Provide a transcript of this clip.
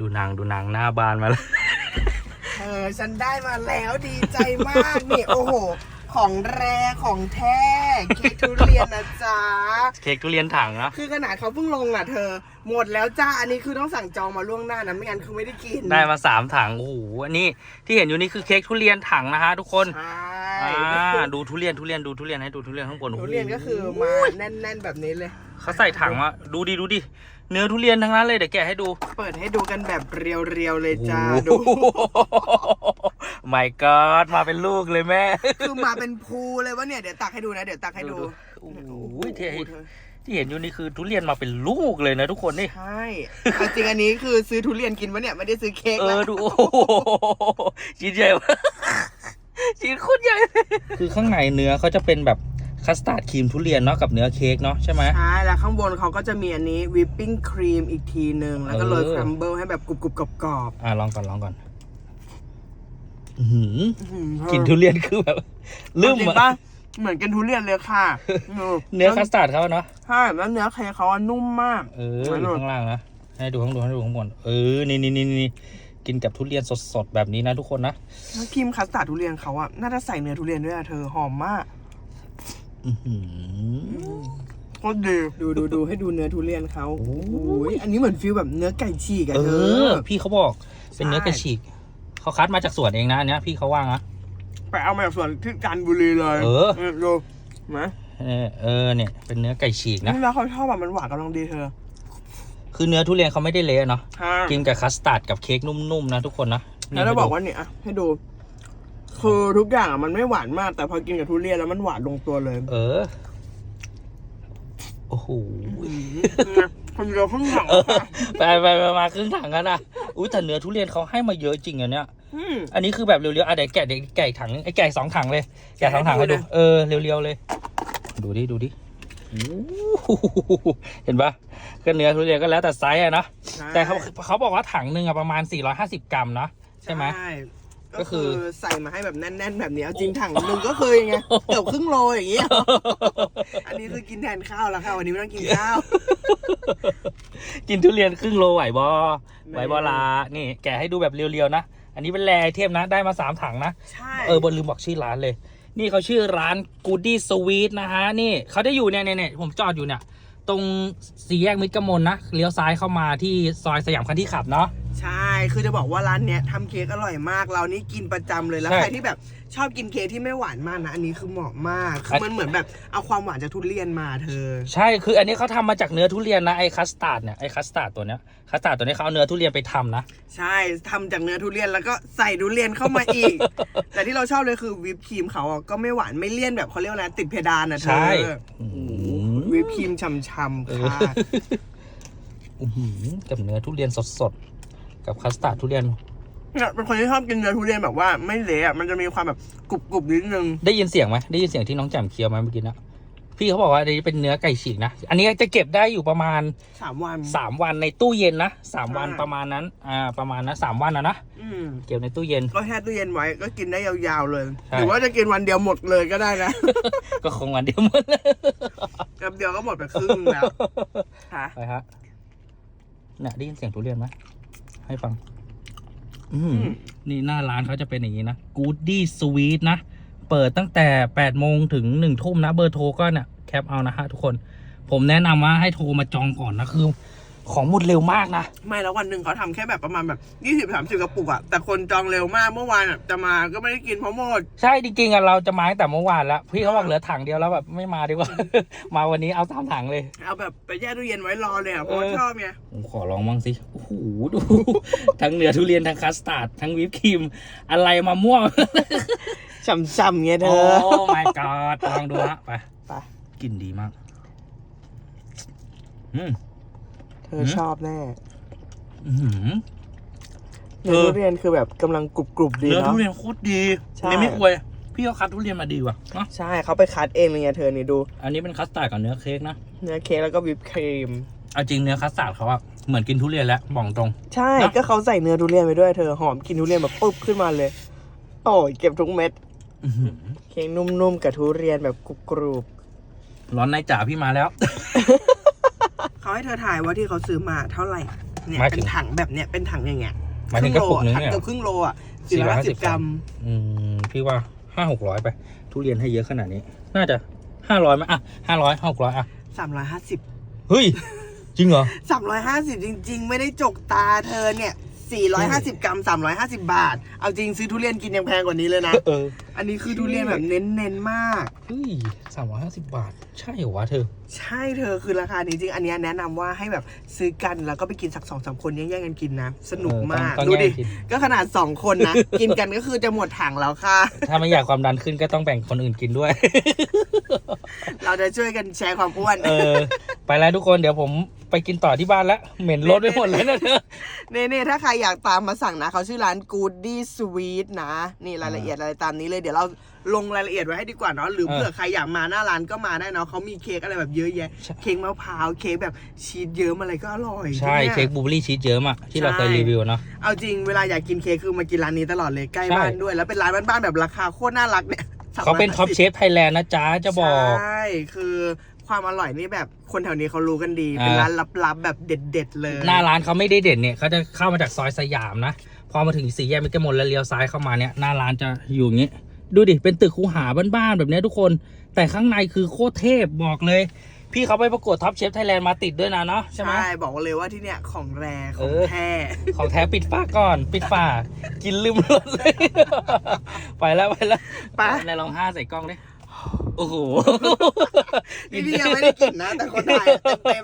ดูนางดูนางหน้าบานมาแล้ว เออ ฉันได้มาแล้วดีใจมาก นี่ โอ้โห ของแรของแท้เค้กทุเรียนนะจ๊ะ เค้กทุเรียนถังนะคือขนาดเขาเพิ่งลงอะเธอ หมดแล้วจ้า อันนี้คือต้องสั่งจองมาล่วงหน้านะไม่งั้นคือไม่ได้กินได้มาสามถังโอ้โหอันนี้ที่เห็นอยู่นี่คือเค้กทุเรียนถังนะฮะทุกคนใช่อ่าดูทุเรียนทุเรียนดูทุเรียนให้ดูทุเรียนข้างบนโโหทุเรียนก็คือมาแน่น ๆ แบบนี้เลย เขาใส่ถังมาดูดิดูดิเนื้อทุเรียนทั้งนั้นเลยเดี๋ยวแกะให้ดูเปิดให้ดูกันแบบเรียวๆเลยจ้าโอ้ดูโห my god มาเป็นลูกเลยแม่ คือมาเป็นภูเลยวะเนี่ยเดี๋ยวตักให้ดูนะ เดี๋ยวตักให้ดูโอ้โหที่ที่เห็นอยู่นี่คือทุเรียนมาเป็นลูกเลยนะทุกคนนี่ ใช่เอาจริงอันนี้คือซื้อทุเรียนกินวะเนี่ยไม่ได้ซื้อเค้กเอนะอดูโอ้โหชิ้นใหญ่มากชิ้นโคตรใหญ่คือข้างในเนื้อเขาจะเป็นแบบ คัสตาร์ดครีมทุเรียนเนาะกับเนื้อเค้กเนาะใช่ไหม ใช่แล้วข้างบนเขาก็จะมีอันนี้วิปปิ้งครีมอีกทีหนึ่งแล้วก็โรยเออ ครัมเบิลให้แบบกรุบๆกรอบอะลองก่อนลองก่อนอื้อหือๆอื้อหืกลินทุเรียนคือแบบลืมจริงอะปะเหมือนกินทุเรียนเลยค่ะเนื้อคัสตาร์ดเขาเนาะใช่แล้วเนื้อเค้กเขาอะนุ่มมาก เอออยู่ข้างล่างนะให้ดูข้างบนให้ดูข้างบนเออนี่นี่นี่นี่กินกับทุเรียนสดๆแบบนี้นะทุกคนนะ แล้วครีมคัสตาร์ดทุเรียนเขาอะน่าจะใส่เนื้อทุเรียนด้วยอะเธอหอมมาก อื้อหือโคตรดี ดูดูดูให้ดูเนื้อทุเรียนเขาโอ้โอ้ยอันนี้เหมือนฟิลแบบเนื้อไก่ฉีกอะเอเธอ อ พี่เขาบอกเป็นเนื้อกระฉีกเขาคัดมาจากสวนเองนะอันเนี้ยพี่เขาว่างนะไปเอามาจากสวนที่จันทบุรีเลยเออนี่ดูนะเออเออเนี่ยเป็นเนื้อไก่ฉีกนะ นี่แล้วเขาชอบแบบมันหวานกำลังดีเธอคือเนื้อทุเรียนเขาไม่ได้เละเนาะใช่กินกับคัสตาร์ดกับเค้กนุ่มๆนะทุกคนนะแล้วเราบอกว่าเนี่ยอะให้ดู คือทุกอย่างอะมันไม่หวานมาก แต่พอกินกับทุเรียนแล้วมันหวานลงตัวเลยเออ โอ้โห คนเดียวครึ่งถังเออไปไปไปมาครึ่งถังกันนะอุ้ยแต่เนื้อทุเรียนเขาให้มาเยอะจริงอันเนี้ยม อันนี้คือแบบเรียวๆอะเดี๋ยวแกะเดี๋ยวแกะอีกถังนึงไอ้แกะอีกสองถังเลย แกะสองถังให้ดู เออเรียวๆเลย ดูดิดูดิโอ้โหเห็นปะก็เนื้อทุเรียนก็แล้วแต่ไซส์อะเนาะ แต่เขาเขาบอกว่าถังหนึ่งอะประมาณ 450 กรัมเนาะใช่ไหมก็ ก็คืคืออใส่มาให้แบบแน่น ๆ แบบนี้เอาจริงถังหนึ่งก็คือยังไงเกือบครึ่งโลอย่างเงี้ยอันนี้คือกินแทนข้าวแล้วค่ะวันนี้ไม่ต้องกินข้าว กินทุเรียนครึ่งโลไหวบอไม่ไหวบอลา นี่ แกะให้ดูแบบเรียวๆนะ อันนี้เป็นแรไอเทมนะได้มาสามถังนะใช่เออบนลืมบอกชื่อร้านเลย นี่เขาชื่อร้าน Goody Sweet นะฮะนี่เขาจะอยู่เนี่ยเนี่ยเนี่ยผมจอดอยู่เนี่ยตรงสี่แยกมิตรกมลนะเลี้ยวซ้ายเข้ามาที่ซอยสยามคันที่ขับเนาะใช่ คือจะบอกว่าร้านเนี้ยทำเค้กอร่อยมาก เรานี่กินประจำเลย แล้วใช่ ใครที่แบบชอบกินเค้กที่ไม่หวานมากนะ อันนี้คือเหมาะมาก คือมันเหมือนแบบเอาความหวานจากทุเรียนมาเธอ ใช่คืออันนี้เขาทำมาจากเนื้อทุเรียนนะไอ้คัสตาร์ดเนี่ยไอ้คัสตาร์ดตัวเนี้ยคัสตาร์ดตัวนี้เขาเอาเนื้อทุเรียนไปทำนะ ใช่ทำจากเนื้อทุเรียนแล้วก็ใส่ทุเรียนเข้ามาอีก แต่ที่เราชอบเลยคือวิปครีมเขาอะก็ไม่หวานไม่เลี่ยนแบบเขาเรียกว่าอะไรติดเพดานอะเธอใช่โอ้โหวิปครีมช่ำๆค่ะ อื้อหือกับเนื้อทุเรียนสดๆ กับคัสตาร์ดทุเรียนเนี่ยเป็นคนที่ชอบกินเนื้อทุเรียนแบบว่าไม่เละอะมันจะมีความแบบกรุบๆนิดนึง ได้ยินเสียงไหมได้ยินเสียงที่น้องแจ่มเคี้ยวไหมเมื่อกี้นะพี่เขาบอกว่าอันนี้เป็นเนื้อไก่ฉีกนะอันนี้จะเก็บได้อยู่ประมาณสามวัน สามวันในตู้เย็นนะสามวันใช่ ประมาณนั้นอ่าประมาณนั้นสามวันนะนะอืมเก็บในตู้เย็น ก็แช่ตู้เย็นไว้ก็กินได้ยาวๆเลย ใช่ หรือว่าจะกินวันเดียวหมดเลยก็ได้นะ ก็คงวันเดียวหมดเลยแป๊บเดียวก็หมดไปครึ่งแล้วค่ะไปฮะเนี่ยได้ยินเสียงทุเรียนไหม ให้ฟัง อืมนี่หน้าร้านเขาจะเป็นอย่างนี้นะ Goody Sweet นะ เปิดตั้งแต่8โมงถึง1ทุ่มนะ เบอร์โทรก็เนี่ยแคปเอานะฮะทุกคน ผมแนะนำว่าให้โทรมาจองก่อนนะคือ ของหมดเร็วมากนะ ไม่แล้ววันหนึ่งเขาทำแค่แบบประมาณแบบยี่สิบสามสิบกระปุกอะแต่คนจองเร็วมากเมื่อวานอะจะมาก็ไม่ได้กินเพราะหมด ใช่จริงๆอะเราจะมาตั้งแต่เมื่อวานแล้ว พี่เขาบอกเหลือถังเดียวแล้วแบบไม่มาดีกว่า มาวันนี้เอาสามถังเลย เอาแบบไปแช่ตู้เย็นไว้รอเลยอะเพราะว่าเออชอบไงผมขอลองบ้างสิโอ้โหดู ทั้งเนื้อทุเรียนทั้งคัสตาร์ดทั้งวิปครีม อะไรมาม่วง ช่ำๆเงี้ยเธโอ้ อ my god ลองดูฮะไปไป กลิ่นดีมาก อืม เธอชอบแน่อื้อหือ เนื้อทุเรียนคือแบบกำลังกรุบๆดีเนื้อเนาะ ทุเรียนโคตรดีใช่ นี่ไม่อวย พี่เขาคัดทุเรียนมาดีว่ะเนอะใช่เขาไปคัดเองเลยไงเธอนี่ดู อันนี้เป็นคัสตาร์ดกับเนื้อเค้กนะเนื้อเค้กแล้วก็วิปครีม เอาจริงเนื้อคัสตาร์ดเขาอะเหมือนกินทุเรียนแล้วบอกตรง ใช่นะ ก็เขาใส่เนื้อทุเรียนไปด้วยเธอหอมกินทุเรียนแบบปุ๊บขึ้นมาเลย โอ้ยเก็บทุกเม็ดอื้อหือเค้กนุ่มๆกับทุเรียนแบบกรุบร้อนในจ่าพี่มาแล้วๆ เขาให้เธอถ่ายว่าที่เขาซื้อมาเท่าไหร่เนี่ยหมายเป็ถึนงถังแบบเนี้ยเป็นถังอย่างเงี้ยหมายถึงกระปุกนึงถังเนี่ย เกือบครึ่งโลอะสี่ร้อยห้าสิบ450กรัมอืมพี่ว่าห้าหกร้อยไป ทุเรียนให้เยอะขนาดนี้ น่าจะห้าร้อยไหมอะห้าร้อยหกร้อยอะ สามร้อยห้าสิบเฮ้ย จริงเหรอ สามร้อยห้าสิบจริง ๆ ไม่ได้จกตาเธอเนี่ยสี่ร้อยห้าสิบกรัมสามร้อยห้าสิบบาท เอาจริงซื้อทุเรียนกินยังแพงกว่านี้เลยนะ เออ อันนี้คือทุเรียนแบบเน้นๆมาก เฮ้ยสามร้อยห้าสิบบาท ใช่เหรอวะเธอ ใช่เธอคือราคานี้จริง อันเนี้ยแนะนำว่าให้แบบซื้อกันแล้วก็ไปกินสักสองสามคนแย่งๆกันกินนะ สนุกมากเออต้องดูต้องแย่ดิงกิน ก็ขนาดสองคนนะ กินกันก็คือจะหมดถังแล้วค่ะ ถ้าไม่อยากความดันขึ้นก็ต้องแบ่งคนอื่นกินด้วย เราจะช่วยกันแชร์ความอ้วน เออ ไปแล้วทุกคนเดี๋ยวผม ไปกินต่อที่บ้านแล้วเหม็นรถไปหมดเลยนะเธอเน่ๆถ้าใครอยากตามมาสั่งนะเขาชื่อร้าน Goody Sweet นะ นี่รายละเอียดอะไรตามนี้เลยเดี๋ยวเราลงรายละเอียดไว้ให้ดีกว่าเนาะหรือเออเผื่อใครอยากมาหน้าร้านก็มาได้เนาะเขามีเค้กอะไรแบบเยอะแยะใช่เค้กมะพร้าวเค้กแบบชีสเยิ้มอะไรก็อร่อยใช่ที่เค้นี่กบลูเบอร์รี่ชีสเยอะมากที่เราเคยใช่รีวิวเนาะเอาจริงเวลาอยากกินเค้กคือมากินร้านนี้ตลอดเลยใกล้ใช่บ้านด้วยแล้วเป็นร้านบ้านๆแบบราคาโคตรน่ารักเนี่ยเขาเป็น350ท็อปเชฟไทยแลนด์นะจ๊ะจะบอกใช่คือ ความอร่อยนี่แบบคนแถวนี้เขารู้กันดีอ่าเป็นร้านลับๆแบบเด็ด ๆ เลย หน้าร้านเขาไม่ได้เด่นเนี่ยเขาจะเข้ามาจากซอยสยามนะ พอมาถึงสี่แยกมิตรมนแล้วเลี้ยวซ้ายเข้ามาเนี่ยหน้าร้านจะอยู่อย่างนี้ ดูดิ เป็นตึกคูหาบ้านๆแบบเนี้ยทุกคน แต่ข้างในคือโคตรเทพบอกเลย พี่เขาไปประกวดท็อปเชฟไทยแลนด์มาติดด้วยนะเนาะใช่ไหมใช่ บอกเลยว่าที่เนี่ยของแรขเอองอแท้ของแท้ปิดฝาก่อน ปิดฝากินลืมรถเลย ไปแล้วไปแล้วไปในลองห้าใส่กล้องดิ โอ้โห นี่พี่ยังไม่ได้กินนะ แต่คนถ่ายเต็ม